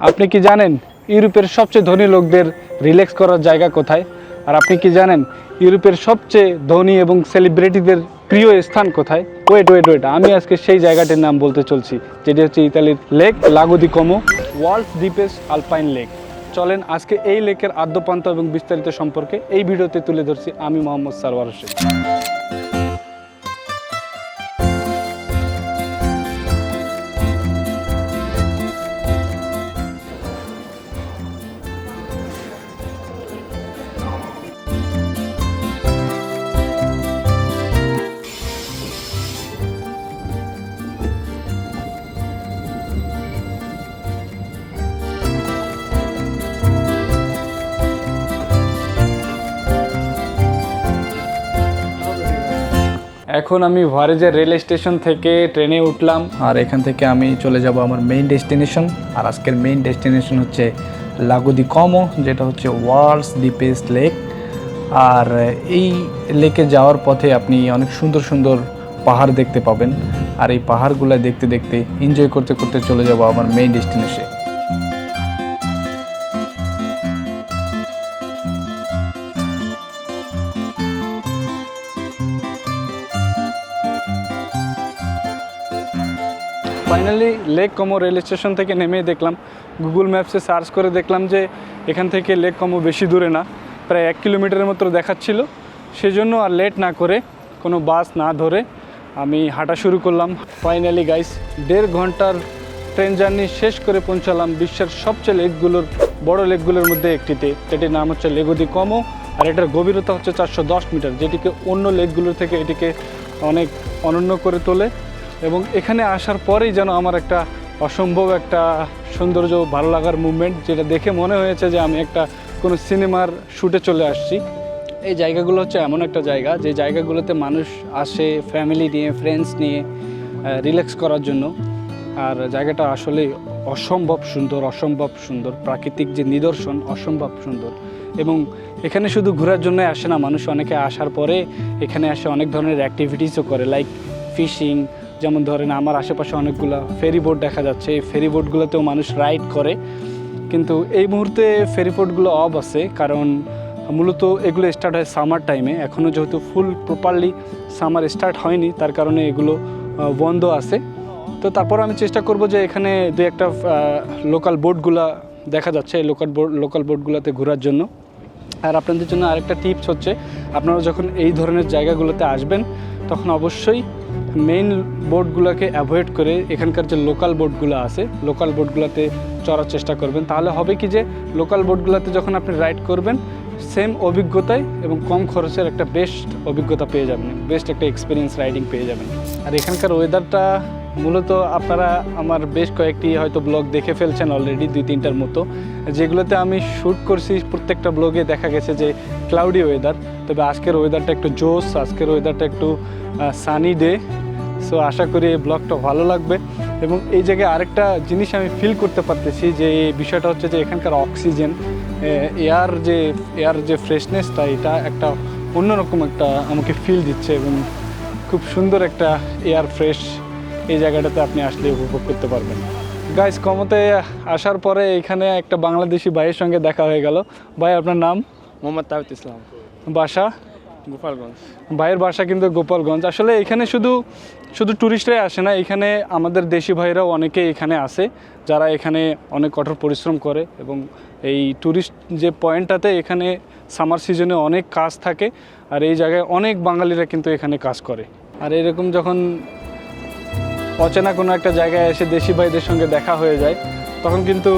আপনি কি জানেন ইউরোপের সবচেয়ে ধনী লোকদের রিল্যাক্স করার জায়গা কোথায়? আর আপনি কি জানেন ইউরোপের সবচেয়ে ধনী এবং সেলিব্রিটিদের প্রিয় স্থান কোথায়? ওয়েট ওয়েট ওয়েট, আমি আজকে সেই জায়গাটির নাম বলতে চলছি, যেটি হচ্ছে ইতালির লেক লাগোদি কমো ওয়ার্ল্ড ডিপেস্ট আলপাইন লেক। চলেন আজকে এই লেকের আদ্যপান্ত এবং বিস্তারিত সম্পর্কে এই ভিডিওতে তুলে ধরছি আমি মোহাম্মদ সারওয়ার হোসেন। এখন আমি ভারেজের রেল স্টেশন থেকে ট্রেনে উঠলাম। আর এখান থেকে আমি চলে যাব আমার মেইন ডেস্টিনেশন আর আজকের মেইন ডেস্টিনেশন হচ্ছে লাগুদি কমো যেটা হচ্ছে ওয়ার্ল্ডস ডিপেস্ট লেক আর এই লেকে যাওয়ার পথে আপনি অনেক সুন্দর সুন্দর পাহাড় দেখতে পাবেন। আর এই পাহাড়গুলো দেখতে দেখতে এনজয় করতে করতে চলে যাব আমার main ডেস্টিনেশনে finally lake Como rail station থেকে নেমেই দেখলাম। গুগল ম্যাপসে সার্চ করে দেখলাম যে, এখান থেকে লেক কমো বেশি দূরে না, প্রায় এক কিলোমিটারের মতো দেখাচ্ছিল। সেজন্য আর লেট না করে কোনো বাস না ধরে আমি হাঁটা শুরু করলাম। ফাইনালি গাইস দেড় ঘণ্টার ট্রেন জার্নি শেষ করে পৌঁছালাম বিশ্বের সবচেয়ে লেকগুলোর বড় লেকগুলোর মধ্যে একটিতে। যেটির নাম হচ্ছে লেগুদি কমো আর এটার গভীরতা হচ্ছে চারশো দশ মিটার, যেটিকে অন্য লেকগুলোর থেকে এটিকে অনেক অনন্য করে তোলে। এবং এখানে আসার পরেই যেন আমার একটা অসম্ভব একটা সৌন্দর্য ভালো লাগার মুভমেন্ট যেটা দেখে মনে হয়েছে যে আমি একটা কোনো সিনেমার শ্যুটে চলে আসছি। এই জায়গাগুলো হচ্ছে এমন একটা জায়গা, যে জায়গাগুলোতে মানুষ আসে ফ্যামিলি নিয়ে ফ্রেন্ডস নিয়ে রিল্যাক্স করার জন্য। আর জায়গাটা আসলে অসম্ভব সুন্দর অসম্ভব সুন্দর। প্রাকৃতিক যে নিদর্শন, অসম্ভব সুন্দর। এবং এখানে শুধু ঘোরার জন্য আসে না, মানুষ অনেকে আসার পরে এখানে আসে অনেক ধরনের অ্যাক্টিভিটিসও করে লাইক ফিশিং যেমন ধরেন আমার আশেপাশে অনেকগুলো ফেরি বোট দেখা যাচ্ছে। এই ফেরি বোটগুলোতেও মানুষ রাইড করে। কিন্তু এই মুহূর্তে ফেরি বোটগুলো অফ আছে কারণ মূলত এগুলো স্টার্ট হয় সামার টাইমে এখনও যেহেতু ফুল প্রপারলি সামার স্টার্ট হয়নি, তার কারণে এগুলো বন্ধ আছে। তো তারপর আমি চেষ্টা করব যে এখানে দু একটা লোকাল বোটগুলা দেখা যাচ্ছে, এই লোকাল বোট লোকাল বোটগুলোতে ঘোরার জন্য। আর আপনাদের জন্য আরেকটা টিপস হচ্ছে, আপনারা যখন এই ধরনের জায়গাগুলোতে আসবেন, তখন অবশ্যই মেইন বোটগুলোকে অ্যাভয়েড করে এখানকার যে লোকাল বোটগুলো আছে লোকাল বোটগুলোতে চড়ার চেষ্টা করবেন। তাহলে হবে কি যে লোকাল বোটগুলোতে যখন আপনি রাইড করবেন সেম অভিজ্ঞতায় এবং কম খরচের একটা বেস্ট অভিজ্ঞতা পেয়ে যাবেন বেস্ট একটা এক্সপিরিয়েন্স রাইডিং পেয়ে যাবেন। আর এখানকার ওয়েদারটা মূলত আপনারা আমার বেশ কয়েকটি হয়তো ব্লগ দেখে ফেলছেন অলরেডি দুই তিনটার মতো। যেগুলোতে আমি শ্যুট করছি, প্রত্যেকটা ব্লগে দেখা গেছে যে ক্লাউডি ওয়েদার তবে আজকের ওয়েদারটা একটু জোস আজকের ওয়েদারটা একটু সানি ডে সো আশা করি এই ব্লগটা ভালো লাগবে। এবং এই জায়গায় আরেকটা জিনিস আমি ফিল করতে পারতেছি যে এই বিষয়টা হচ্ছে যে এখানকার অক্সিজেন এয়ার যে এয়ার যে ফ্রেশনেসটা এটা একটা অন্যরকম একটা আমাকে ফিল দিচ্ছে এবং খুব সুন্দর একটা এয়ার ফ্রেশ এই জায়গাটাতে আপনি আসলে উপভোগ করতে পারবেন। গাইজ কমতে আসার পরে এখানে একটা বাংলাদেশি ভাইয়ের সঙ্গে দেখা হয়ে গেল। ভাই আপনার নাম? মোহাম্মদ তাহিদ ইসলাম। বাসা? গোপালগঞ্জ? ভাইয়ের বাসা কিন্তু গোপালগঞ্জ। আসলে এখানে শুধু শুধু ট্যুরিস্টরাই আসে না, এখানে আমাদের দেশি ভাইরাও অনেকে এখানে আসে, যারা এখানে অনেক কঠোর পরিশ্রম করে এবং এই ট্যুরিস্ট যে পয়েন্টটাতে এখানে সামার সিজনে অনেক কাজ থাকে, আর এই জায়গায় অনেক বাঙালিরা কিন্তু এখানে কাজ করে। আর এরকম যখন অচেনা কোনো একটা জায়গায় এসে দেশি ভাইদের সঙ্গে দেখা হয়ে যায়, তখন কিন্তু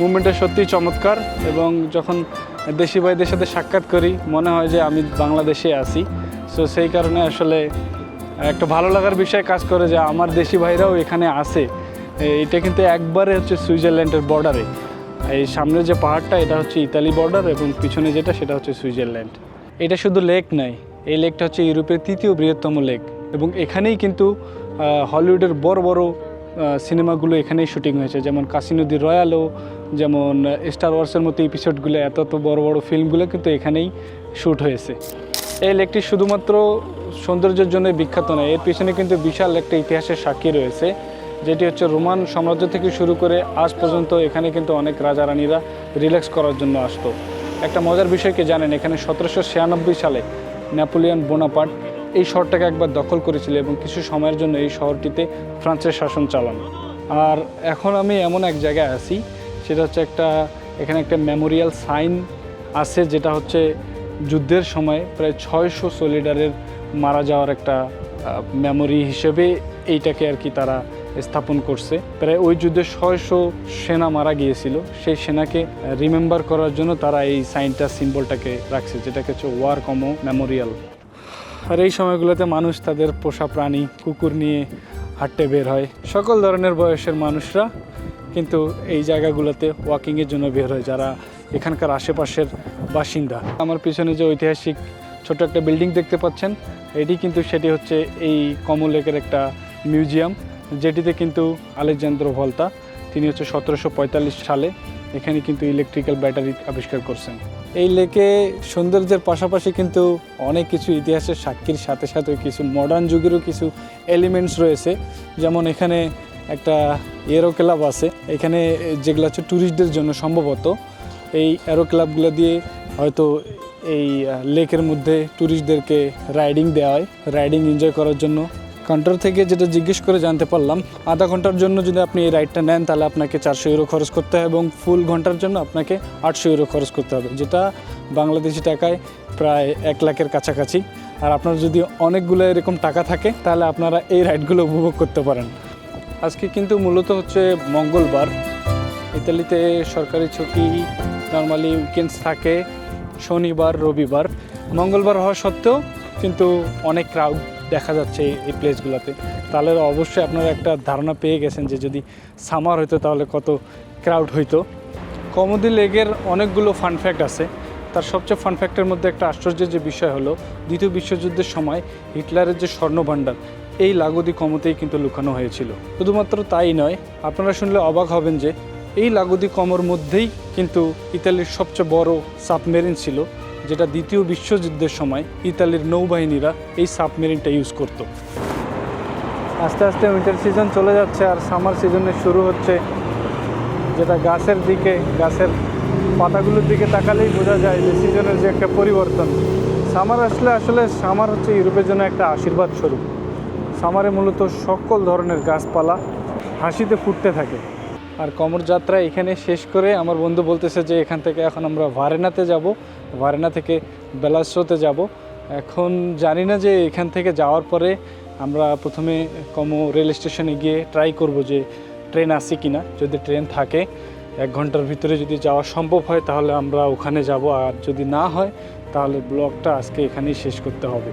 মুভমেন্টটা সত্যিই চমৎকার এবং যখন দেশি ভাইদের সাথে সাক্ষাৎ করি। মনে হয় যে আমি বাংলাদেশে আছি। সো সেই কারণে আসলে একটা ভালো লাগার বিষয় কাজ করে যে আমার দেশি ভাইরাও এখানে আসে এটা কিন্তু একবারে হচ্ছে সুইজারল্যান্ডের বর্ডারে এই সামনে যে পাহাড়টা, এটা হচ্ছে ইতালি বর্ডার এবং পিছনে যেটা, সেটা হচ্ছে সুইজারল্যান্ড। এটা শুধু লেক নয় এই লেকটা হচ্ছে ইউরোপের তৃতীয় বৃহত্তম লেক এবং এখানেই কিন্তু হলিউডের বড় বড় সিনেমাগুলো এখানেই শুটিং হয়েছে। যেমন কাসিনদি রয়্যালও যেমন স্টার ওয়ার্সের মতো এপিসোডগুলো এত এত বড় বড় ফিল্মগুলো কিন্তু এখানেই শ্যুট হয়েছে। এই লেকটি শুধুমাত্র সৌন্দর্যের জন্য বিখ্যাত নয়, এর পিছনে কিন্তু বিশাল একটা ইতিহাসের সাক্ষী রয়েছে, যেটি হচ্ছে রোমান সাম্রাজ্য থেকে শুরু করে আজ পর্যন্ত এখানে কিন্তু অনেক রাজা রানীরা রিল্যাক্স করার জন্য আসতো। একটা মজার বিষয় কি জানেন, এখানে সতেরোশো ছিয়ানব্বই সালে নেপোলিয়ন বোনাপার্ট এই শহরটাকে একবার দখল করেছিল এবং কিছু সময়ের জন্য এই শহরটিতে ফ্রান্সের শাসন চালানো। আর এখন আমি এমন এক জায়গায় আছি সেটা হচ্ছে একটা, এখানে একটা মেমোরিয়াল সাইন আছে যেটা হচ্ছে যুদ্ধের সময় প্রায় ছয়শো সলিডারের মারা যাওয়ার একটা মেমোরি হিসেবে এইটাকে আর কি তারা স্থাপন করছে। প্রায় ওই যুদ্ধে ছয়শো সেনা মারা গিয়েছিল। সেই সেনাকে রিমেম্বার করার জন্য তারা এই সাইনটা সিম্বলটাকে রাখছে, যেটাকে হচ্ছে ওয়ার কমো মেমোরিয়াল আর এই সময়গুলোতে মানুষ তাদের পোষা প্রাণী, কুকুর নিয়ে হাঁটতে বের হয়। সকল ধরনের বয়সের মানুষরা কিন্তু এই জায়গাগুলোতে ওয়াকিংয়ের জন্য বের হয় যারা এখানকার আশেপাশের বাসিন্দা। আমার পিছনে যে ঐতিহাসিক ছোট একটা বিল্ডিং দেখতে পাচ্ছেন, এটি কিন্তু সেটি হচ্ছে এই কমল লেকের একটা মিউজিয়াম যেটিতে কিন্তু আলেকজান্দ্র ভলতা তিনি হচ্ছে সতেরোশো পঁয়তাল্লিশ সালে এখানে কিন্তু ইলেকট্রিক্যাল ব্যাটারি আবিষ্কার করছেন। এই লেকে সৌন্দর্যের পাশাপাশি কিন্তু অনেক কিছু ইতিহাসের সাক্ষীর সাথে সাথে কিছু মডার্ন যুগেরও কিছু এলিমেন্টস রয়েছে। যেমন এখানে একটা এরো ক্লাব আছে। এখানে যেগুলো হচ্ছে ট্যুরিস্টদের জন্য সম্ভবত, এই অ্যারো ক্লাবগুলো দিয়ে হয়তো এই লেকের মধ্যে ট্যুরিস্টদেরকে রাইডিং দেওয়া হয়, রাইডিং এনজয় করার জন্য। কাউন্টার থেকে যেটা জিজ্ঞেস করে জানতে পারলাম, আধা ঘণ্টার জন্য যদি আপনি এই রাইডটা নেন, তাহলে আপনাকে চারশো ইউরো খরচ করতে হবে এবং ফুল ঘণ্টার জন্য আপনাকে আটশো ইউরো খরচ করতে হবে, যেটা বাংলাদেশি টাকায় প্রায় এক লাখের কাছাকাছি। আর আপনার যদি অনেকগুলো এরকম টাকা থাকে, তাহলে আপনারা এই রাইডগুলো উপভোগ করতে পারেন। আজকে কিন্তু মূলত হচ্ছে মঙ্গলবার। ইতালিতে সরকারি ছুটি নর্মালি উইকেন্ডস থাকে, শনিবার, রবিবার। মঙ্গলবার হওয়া সত্ত্বেও কিন্তু অনেক ক্রাউড দেখা যাচ্ছে এই- প্লেসগুলোতে তাহলে অবশ্যই আপনারা একটা ধারণা পেয়ে গেছেন যে যদি সামার হতো তাহলে কত ক্রাউড হইতো। কমোদি লেগের অনেকগুলো ফান ফ্যাক্ট আছে। তার সবচেয়ে ফান ফ্যাক্টের মধ্যে একটা আশ্চর্যের যে বিষয় হলো, দ্বিতীয় বিশ্বযুদ্ধের সময় হিটলারের যে স্বর্ণভাণ্ডার এই লাগোদি কমতেই কিন্তু লুকানো হয়েছিল। শুধুমাত্র তাই নয়, আপনারা শুনলে অবাক হবেন যে এই লাগোদি কমর মধ্যেই কিন্তু ইতালির সবচেয়ে বড় সাবমেরিন ছিল, যেটা দ্বিতীয় বিশ্বযুদ্ধের সময় ইতালির নৌবাহিনীরা এই সাবমেরিনটা ইউজ করত। আস্তে আস্তে উইন্টার সিজন চলে যাচ্ছে আর সামার সিজনে শুরু হচ্ছে, যেটা গাছের দিকে, গাছের পাতাগুলোর দিকে তাকালেই বোঝা যায় যে সিজনের যে একটা পরিবর্তন। সামার আসলে আসলে সামার হচ্ছে ইউরোপের জন্য একটা আশীর্বাদ স্বরূপ। সামারে মূলত সকল ধরনের গাছপালা হাসিতে ফুটতে থাকে। আর কমর যাত্রা এখানে শেষ করে আমার বন্ধু বলতেছে যে এখান থেকে এখন আমরা ভারেনাতে যাব, ভারেনা থেকে বেলাস্রোতে যাব। এখন জানি না যে এখান থেকে যাওয়ার পরে আমরা প্রথমে কমো রেল স্টেশনে গিয়ে ট্রাই করব যে ট্রেন আসে কি না যদি ট্রেন থাকে, এক ঘণ্টার ভিতরে যদি যাওয়া সম্ভব হয় তাহলে আমরা ওখানে যাব। আর যদি না হয়, তাহলে ব্লগটা আজকে এখানেই শেষ করতে হবে।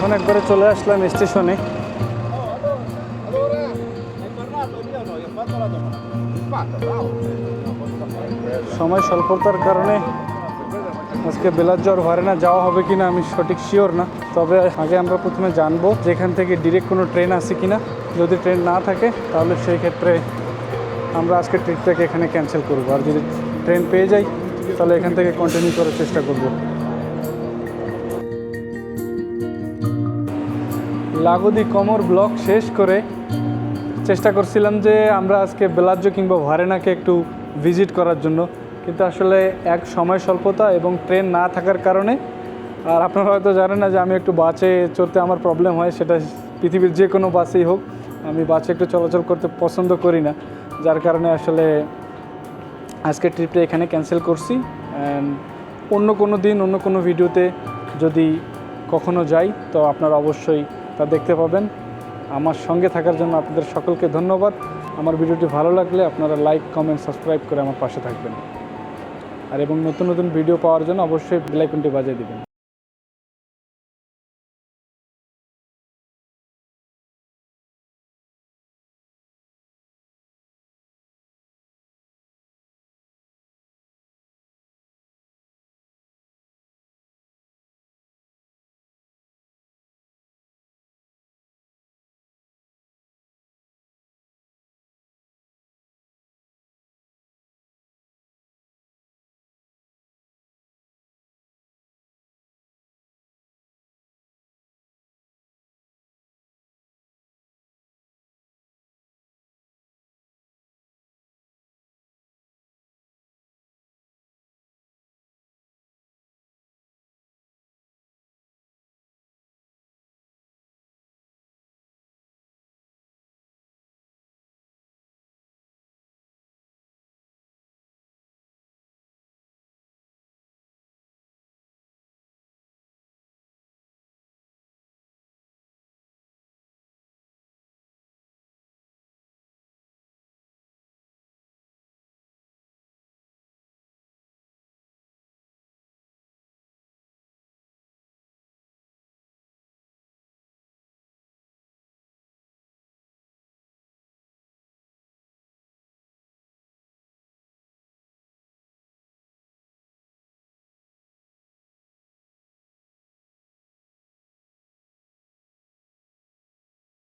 এখন একবারে চলে আসলাম স্টেশনে। সময় স্বল্পতার কারণে আজকে বেলাজ্জর ভারেনা যাওয়া হবে কিনা আমি সঠিক শিওর না। তবে আগে আমরা প্রথমে জানব যে এখান থেকে ডিরেক্ট কোনো ট্রেন আছে কিনা। যদি ট্রেন না থাকে, তাহলে সেই ক্ষেত্রে আমরা আজকে ট্রিপটাকে এখানে ক্যান্সেল করব। আর যদি ট্রেন পেয়ে যাই, তাহলে এখান থেকে কন্টিনিউ করার চেষ্টা করব। লাগোদি কমর ব্লক শেষ করে চেষ্টা করছিলাম যে আমরা আজকে বেলাজ্য কিংবা ভারেনাকে একটু ভিজিট করার জন্য। কিন্তু আসলে এক সময় স্বল্পতা এবং ট্রেন না থাকার কারণে, আর আপনারা হয়তো জানেন না যে আমি একটু বাসে চড়তে আমার প্রবলেম হয়, সেটা পৃথিবীর যে কোনো বাসেই হোক, আমি বাসে একটু চলাচল করতে পছন্দ করি না। যার কারণে আসলে আজকে ট্রিপটা এখানে ক্যান্সেল করছি। অ্যান্ড অন্য কোনো দিন, অন্য কোনো ভিডিওতে যদি কখনো যাই, তো আপনারা অবশ্যই তা দেখতে পাবেন। আমার সঙ্গে থাকার জন্য আপনাদের সকলকে ধন্যবাদ। আমার ভিডিওটি ভালো লাগলে আপনারা লাইক, কমেন্ট, সাবস্ক্রাইব করে আমার পাশে থাকবেন। আর এবং নতুন নতুন ভিডিও পাওয়ার জন্য অবশ্যই বেলাইকনটি বাজিয়ে দেবেন।